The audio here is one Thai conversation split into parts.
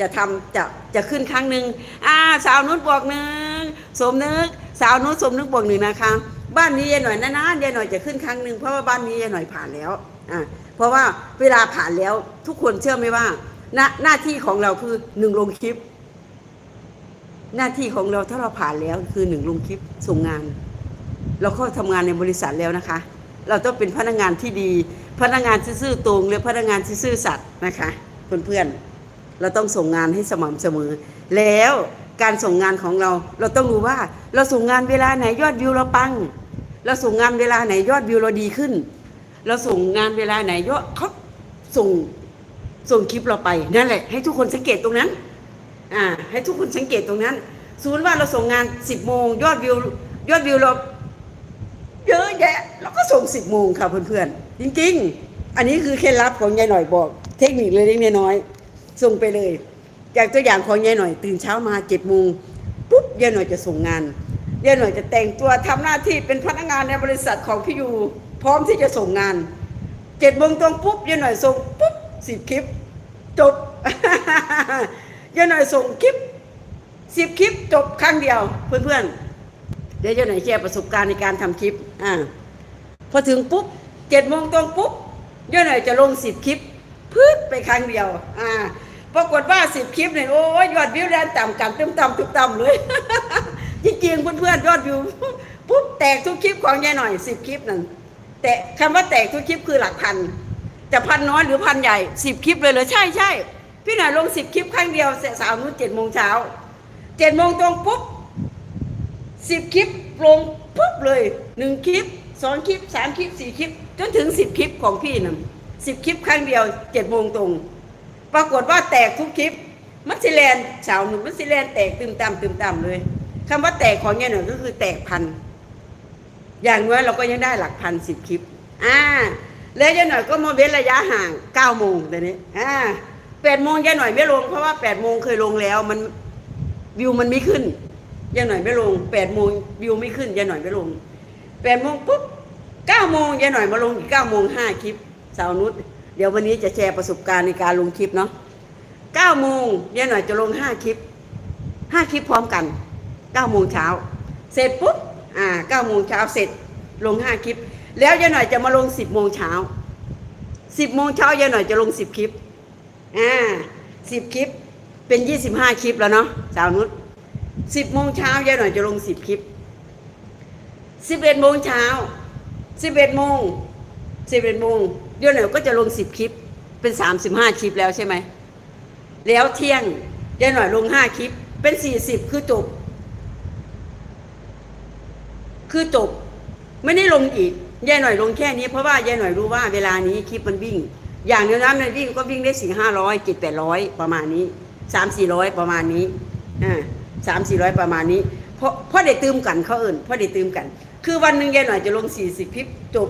จะทำจะจะขึ้นครั้งหนึ่งอ่าสาวนุชบวกหนึ่งสมนึก สาวนุชสมนึกบวกหนึ่งนะคะ บ้านนี้ยายหน่อยนานๆยายหน่อยจะขึ้นครั้งหนึ่งเพราะว่าบ้านนี้ยายหน่อยผ่านแล้วอ่าเพราะว่าเวลาผ่านแล้วทุกคนเชื่อไหมว่าหน้าหน้าที่ของเราคือหนึ่งลงคลิป หน้าที่ของเราถ้าเราผ่านแล้วคือหนึ่งลงคลิปส่งงาน เราเข้าทำงานในบริษัทแล้วนะคะ เราต้องเป็นพนักงานที่ดี พนักงานซื่อตรงหรือพนักงานซื่อสัตย์นะคะเพื่อนๆ เราต้องส่งงานให้สม่ำเสมอ แล้วการส่งงานของเรา เราต้องรู้ว่า เราส่งงานเวลาไหนยอดวิวเราปัง เราส่งงานเวลาไหนยอดวิวเราดีขึ้น เราส่งงานเวลาไหนยอดเขาส่งส่งคลิปเราไปนั่นแหละ ให้ทุกคนสังเกตตรงนั้นอ่าให้ทุกคนสังเกตตรงนั้นสมมติว่าเราส่งงาน10โมงยอดวิวยอดวิวเราเยอะแยะแล้วก็ส่งสิบโมงค่ะเพื่อนๆจริงๆ อันนี้คือเคล็ดลับของยายหน่อยบอก เทคนิคเลยเล็กๆน้อยๆ ส่งไปเลย จากตัวอย่างของยายหน่อย ตื่นเช้ามาเจ็ดโมงปุ๊บยายหน่อยจะส่งงานยายหน่อยจะแต่งตัวทำหน้าที่เป็นพนักงานในบริษัทของพี่ยูพร้อมที่จะส่งงานเจ็ดโมงตรงปุ๊บยายหน่อยส่งปุ๊บสิบคลิป จบยายหน่อยส่งคลิปสิบคลิปจบครั้งเดียว เพื่อนๆเดี๋ยวเจ้าหน่อยแชร์ประสบการณ์ในการทำคลิปอ่าพอถึงปุ๊บเจ็ดโมงตรงปุ๊บเจ้าหน่อยจะลงสิบคลิปพืดไปครั้งเดียว อ่า ปรากฏว่าสิบคลิปเนี่ยโอ้ยยอดวิวแรงต่ำกันตึมต่ำตึมต่ำเลย จริงๆเพื่อนๆยอดวิวปุ๊บแตกทุกคลิปของยายหน่อยสิบคลิปนั่นแต่คำว่าแตกทุกคลิปคือหลักพันจะพันน้อยหรือพันใหญ่สิบคลิปเลยเหรอใช่ใช่พี่หน่อยลงสิบคลิปครั้งเดียวเสร็จสาวนู้นเจ็ดโมงเช้าเจ็ดโมงตรงปุ๊บสิบคลิปลงปุ๊บเลยหนึ่งคลิปสองคลิปสามคลิปสี่คลิป จนถึงสิบคลิปของพี่น่ะสิบคลิปครั้งเดียวเจ็ดโมงตรง ปรากฏว่าแตกทุกคลิป มัสซิแลนสาวหนุ่มมัสซิแลนแตกตึมตามตึมตามเลยคำว่าแตกของเนี่ยหน่อยก็คือแตกพัน อย่างน้อยเราก็ยังได้หลักพันสิบคลิป อ่า แล้วยายหน่อยก็มาเว้นระยะห่างเก้าโมงแต่นี้ อ่าแปดโมงยายหน่อยไม่ลงเพราะว่าแปดโมงเคยลงแล้วมันวิวมันไม่ขึ้นยายหน่อยไม่ลงแปดโมงวิวไม่ขึ้นยายหน่อยไม่ลงแปดโมงปุ๊บเก้าโมงยายหน่อยมาลงอีกเก้าโมงห้าคลิปสาวนุช เดี๋ยววันนี้จะแชร์ประสบการณ์ในการลงคลิปเนาะเก้าโมงยายหน่อยจะลงห้าคลิปห้าคลิปพร้อมกันเก้าโมงเช้าเสร็จปุ๊บอ่าเก้าโมงเช้าเสร็จลงห้าคลิป แล้วยายหน่อยจะมาลงสิบโมงเช้าสิบโมงเช้ายายหน่อยจะลงสิบคลิปอ่าสิบคลิปเป็นยี่สิบห้าคลิปแล้วเนาะสาวนุชสิบโมงเช้ายายหน่อยจะลงสิบคลิปสิบเอ็ดโมงเช้าสิบเอ็ดโมงสิบเอ็ดโมง ยายหน่อยก็จะลงสิบคลิปเป็นสามสิบห้าคลิปแล้วใช่ไหม แล้วเที่ยงยายหน่อยลงห้าคลิป เป็นสี่สิบคือจบ คือจบ ไม่ได้ลงอีกยายหน่อยลงแค่นี้เพราะว่ายายหน่อยรู้ว่าเวลานี้คลิปมันวิ่ง อย่างเดียวน้ำมันวิ่งก็วิ่งได้สี่ห้าร้อยเจ็ดแปดร้อยประมาณนี้สามสี่ร้อยประมาณนี้อ่าสามสี่ร้อยประมาณนี้ เพราะเพราะได้ตืมกันเขาเอิ่นเพราะได้ตืมกัน คือวันหนึ่งยายหน่อยจะลงสี่สิบคลิปจบ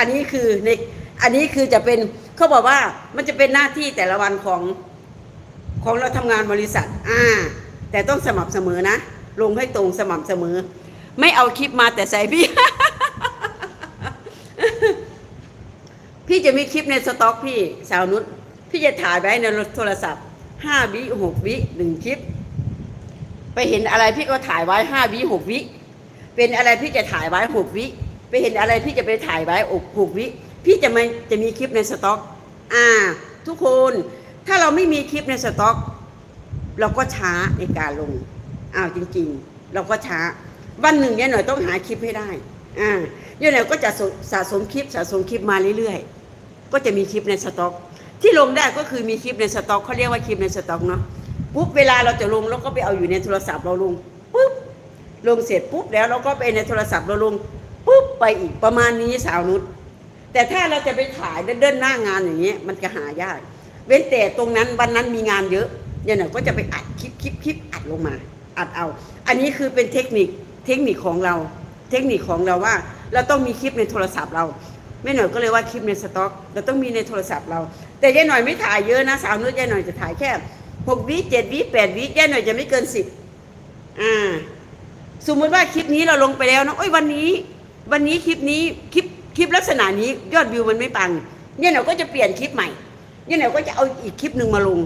อันนี้คือในอันนี้คือจะเป็นเขาบอกว่ามันจะเป็นหน้าที่แต่ละวันของของเราทำงานบริษัท อ่า แต่ต้องสม่ำเสมอนะ ลงให้ตรงสม่ำเสมอ ไม่เอาคลิปมาแต่ใส่พี่ พี่จะมีคลิปในสต็อกพี่สาวนุชพี่จะถ่ายไว้ในโทรศัพท์ห้าวิหกวิหนึ่งคลิป ไปเห็นอะไรพี่ก็ถ่ายไว้ห้าวิหกวิ เป็นอะไรพี่จะถ่ายไว้หกวิ ไปเห็นอะไรพี่จะไปถ่ายไว้อกหกวิ พี่จะไม่จะมีคลิปในสต็อก อ่า ทุกคนถ้าเราไม่มีคลิปในสต็อก เราก็ช้าในการลงอ้าวจริง ๆ เราก็ช้า วันหนึ่งเนี่ยหน่อยต้องหาคลิปให้ได้ อ่าเนี่ยหน่อยก็จะสะสมคลิปสะสมคลิปมาเรื่อยๆ ก็จะมีคลิปในสต็อก ที่ลงได้ก็คือมีคลิปในสต็อกเขาเรียกว่าคลิปในสต็อกเนาะปุ๊บเวลาเราจะลงเราก็ไปเอาอยู่ในโทรศัพท์เราลงปุ๊บลงเสร็จปุ๊บแล้วเราก็ไปในโทรศัพท์เราลง ไปอีกประมาณนี้สาวนุชแต่ถ้าเราจะไปถ่ายเดินหน้างานอย่างเงี้ยมันจะหายาก เว้นแต่ตรงนั้นวันนั้นมีงานเยอะเนี่ยหน่อยก็จะไปอัดคลิปคลิปคลิปอัดลงมา อัดเอา อันนี้คือเป็นเทคนิคเทคนิคของเรา เทคนิคของเราว่า เราต้องมีคลิปในโทรศัพท์เราแม่หน่อยก็เลยว่าคลิปในสต็อกเราต้องมีในโทรศัพท์เรา แต่ยายหน่อยไม่ถ่ายเยอะนะสาวนุชยายหน่อยจะถ่ายแค่หกวิเจ็ดวิแปดวิยายหน่อยจะไม่เกินสิบอ่าสมมติว่าคลิปนี้เราลงไปแล้วนะโอ้ยวันนี้ วันนี้คลิปนี้คลิปคลิปลักษณะนี้ยอดวิวมันไม่ปัง เนี่ยหน่อยก็จะเปลี่ยนคลิปใหม่ เนี่ยหน่อยก็จะเอาอีกคลิปหนึ่งมาลง